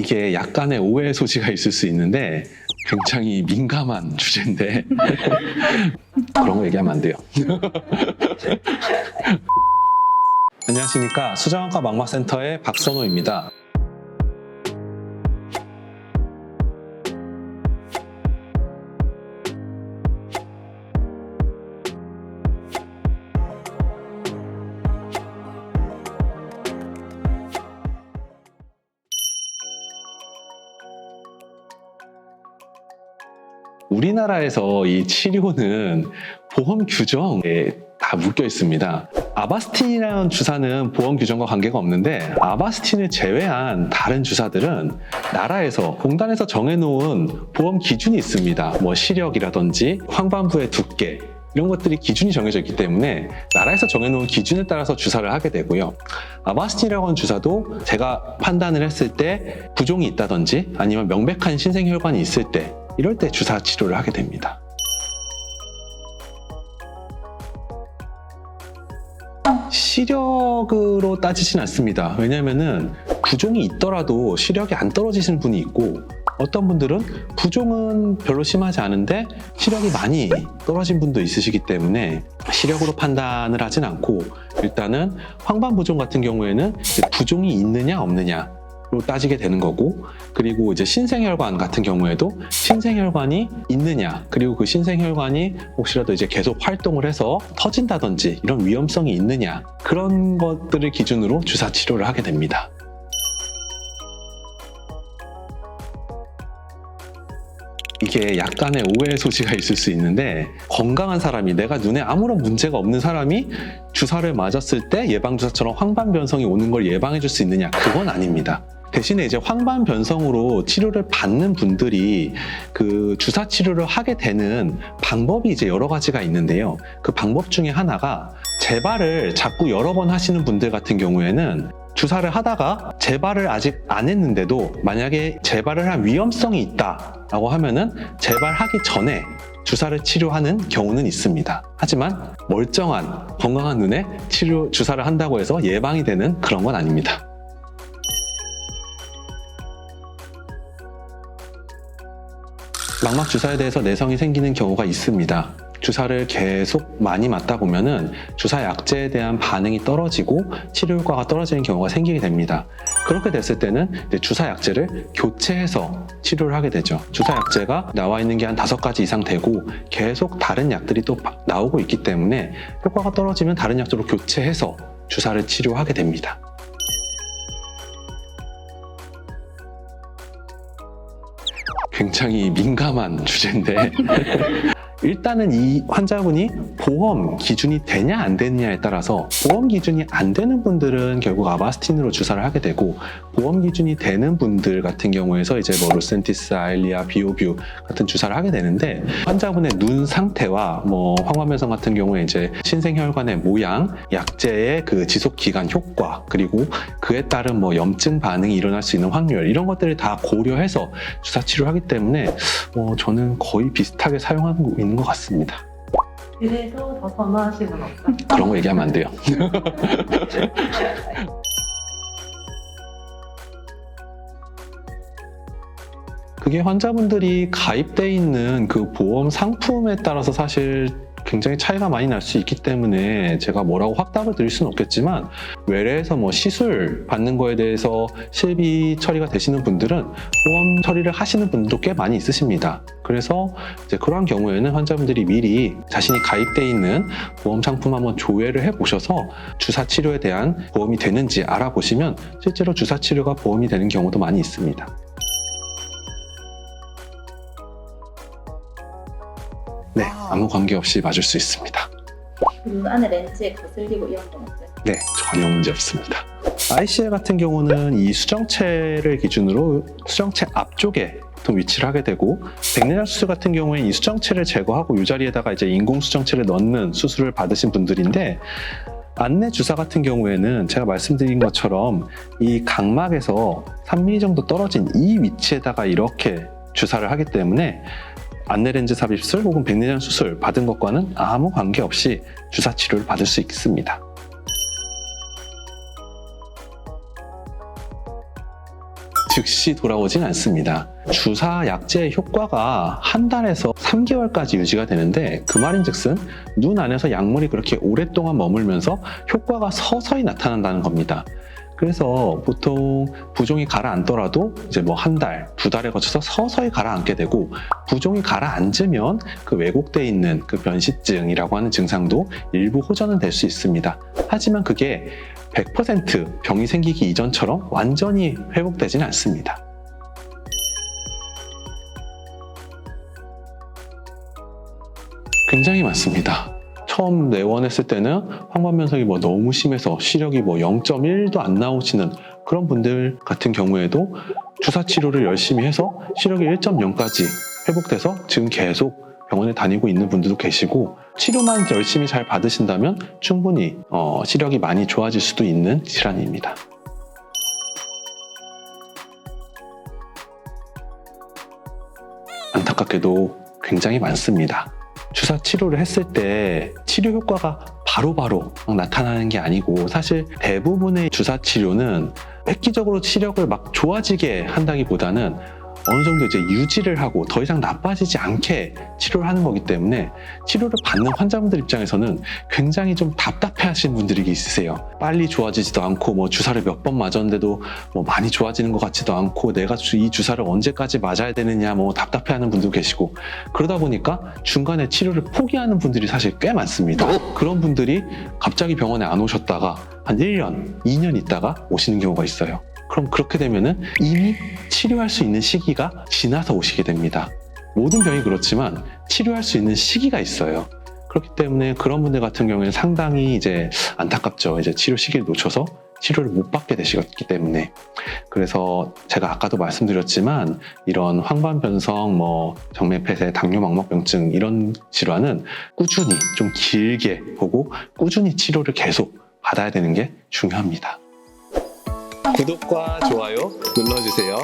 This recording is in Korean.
이게 약간의 오해 소지가 있을 수 있는데 굉장히 민감한 주제인데 그런 거 얘기하면 안 돼요. 안녕하십니까 수정학과 망막센터의 박선호입니다. 우리나라에서 이 치료는 보험 규정에 다 묶여 있습니다. 아바스틴이라는 주사는 보험 규정과 관계가 없는데 아바스틴을 제외한 다른 주사들은 나라에서 공단에서 정해놓은 보험 기준이 있습니다. 뭐 시력이라든지 황반부의 두께 이런 것들이 기준이 정해져 있기 때문에 나라에서 정해놓은 기준에 따라서 주사를 하게 되고요. 아바스틴이라고 하는 주사도 제가 판단을 했을 때 부종이 있다든지 아니면 명백한 신생혈관이 있을 때 이럴 때 주사 치료를 하게 됩니다. 시력으로 따지진 않습니다. 왜냐면은 부종이 있더라도 시력이 안 떨어지시는 분이 있고 어떤 분들은 부종은 별로 심하지 않은데 시력이 많이 떨어진 분도 있으시기 때문에 시력으로 판단을 하진 않고 일단은 황반 부종 같은 경우에는 부종이 있느냐 없느냐 로 따지게 되는 거고 그리고 이제 신생혈관 같은 경우에도 신생혈관이 있느냐 그리고 그 신생혈관이 혹시라도 이제 계속 활동을 해서 터진다든지 이런 위험성이 있느냐 그런 것들을 기준으로 주사 치료를 하게 됩니다. 이게 약간의 오해 소지가 있을 수 있는데 건강한 사람이 내가 눈에 아무런 문제가 없는 사람이 주사를 맞았을 때 예방 주사처럼 황반 변성이 오는 걸 예방해 줄 수 있느냐 그건 아닙니다. 대신에 이제 황반 변성으로 치료를 받는 분들이 그 주사 치료를 하게 되는 방법이 이제 여러 가지가 있는데요. 그 방법 중에 하나가 재발을 자꾸 여러 번 하시는 분들 같은 경우에는 주사를 하다가 재발을 아직 안 했는데도 만약에 재발을 할 위험성이 있다라고 하면은 재발하기 전에 주사를 치료하는 경우는 있습니다. 하지만 멀쩡한 건강한 눈에 치료 주사를 한다고 해서 예방이 되는 그런 건 아닙니다. 망막 주사에 대해서 내성이 생기는 경우가 있습니다. 주사를 계속 많이 맞다 보면은 주사 약제에 대한 반응이 떨어지고 치료 효과가 떨어지는 경우가 생기게 됩니다. 그렇게 됐을 때는 주사 약제를 교체해서 치료를 하게 되죠. 주사 약제가 나와 있는 게 한 다섯 가지 이상 되고 계속 다른 약들이 또 바- 나오고 있기 때문에 효과가 떨어지면 다른 약제로 교체해서 주사를 치료하게 됩니다. 굉장히 민감한 주제인데 일단은 이 환자분이 보험 기준이 되냐 안 되느냐에 따라서 보험 기준이 안 되는 분들은 결국 아바스틴으로 주사를 하게 되고 보험 기준이 되는 분들 같은 경우에서 이제 뭐 루센티스, 아일리아, 비오뷰 같은 주사를 하게 되는데 환자분의 눈 상태와 뭐 황반변성 같은 경우에 이제 신생혈관의 모양, 약제의 그 지속 기간 효과 그리고 그에 따른 뭐 염증 반응이 일어날 수 있는 확률 이런 것들을 다 고려해서 주사 치료를 하기 때문에 어, 저는 거의 비슷하게 사용하고 있는 것 같습니다. 그래도 더 선호하시는 없다. 그런 거 얘기하면 안 돼요. 그게 환자분들이 가입돼 있는 그 보험 상품에 따라서 사실 굉장히 차이가 많이 날 수 있기 때문에 제가 뭐라고 확답을 드릴 수는 없겠지만 외래에서 뭐 시술 받는 거에 대해서 실비 처리가 되시는 분들은 보험 처리를 하시는 분도 꽤 많이 있으십니다. 그래서 이제 그러한 경우에는 환자분들이 미리 자신이 가입돼 있는 보험 상품 한번 조회를 해 보셔서 주사 치료에 대한 보험이 되는지 알아보시면 실제로 주사 치료가 보험이 되는 경우도 많이 있습니다. 네, 아무 관계 없이 맞을 수 있습니다. 그 안에 렌즈에 거슬리고 이런 건 없어요. 네, 전혀 문제 없습니다. ICL 같은 경우는 이 수정체를 기준으로 수정체 앞쪽에 보통 위치를 하게 되고 백내장 수술 같은 경우에 이 수정체를 제거하고 이 자리에다가 이제 인공 수정체를 넣는 수술을 받으신 분들인데 안내 주사 같은 경우에는 제가 말씀드린 것처럼 이 각막에서 3mm 정도 떨어진 이 위치에다가 이렇게 주사를 하기 때문에 안내 렌즈 삽입술 혹은 백내장 수술 받은 것과는 아무 관계없이 주사 치료를 받을 수 있습니다. 즉시 돌아오진 않습니다. 주사 약제의 효과가 한 달에서 3개월까지 유지가 되는데 그 말인즉슨 눈 안에서 약물이 그렇게 오랫동안 머물면서 효과가 서서히 나타난다는 겁니다. 그래서 보통 부종이 가라앉더라도 이제 뭐 한 달, 두 달에 거쳐서 서서히 가라앉게 되고 부종이 가라앉으면 그 왜곡돼 있는 그 변시증이라고 하는 증상도 일부 호전은 될 수 있습니다. 하지만 그게 100% 병이 생기기 이전처럼 완전히 회복되지는 않습니다. 굉장히 많습니다. 처음 내원했을 때는 황반변성이 뭐 너무 심해서 시력이 뭐 0.1도 안 나오시는 그런 분들 같은 경우에도 주사 치료를 열심히 해서 시력이 1.0까지 회복돼서 지금 계속 병원에 다니고 있는 분들도 계시고 치료만 열심히 잘 받으신다면 충분히 어, 시력이 많이 좋아질 수도 있는 질환입니다. 안타깝게도 굉장히 많습니다. 주사 치료를 했을 때 치료 효과가 바로 바로 나타나는 게 아니고 사실 대부분의 주사 치료는 획기적으로 시력을 막 좋아지게 한다기보다는 어느 정도 이제 유지를 하고 더 이상 나빠지지 않게 치료를 하는 거기 때문에 치료를 받는 환자분들 입장에서는 굉장히 좀 답답해 하시는 분들이 있으세요. 빨리 좋아지지도 않고 뭐 주사를 몇 번 맞았는데도 뭐 많이 좋아지는 것 같지도 않고 내가 주- 이 주사를 언제까지 맞아야 되느냐 뭐 답답해 하는 분도 계시고 그러다 보니까 중간에 치료를 포기하는 분들이 사실 꽤 많습니다. 그런 분들이 갑자기 병원에 안 오셨다가 한 1년, 2년 있다가 오시는 경우가 있어요. 그럼 그렇게 되면은 이미 치료할 수 있는 시기가 지나서 오시게 됩니다. 모든 병이 그렇지만 치료할 수 있는 시기가 있어요. 그렇기 때문에 그런 분들 같은 경우에는 상당히 이제 안타깝죠. 이제 치료 시기를 놓쳐서 치료를 못 받게 되시기 때문에. 그래서 제가 아까도 말씀드렸지만 이런 황반변성, 뭐 정맥폐쇄, 당뇨망막병증 이런 질환은 꾸준히 좀 길게 보고 꾸준히 치료를 계속 받아야 되는 게 중요합니다. 구독과 좋아요 눌러주세요.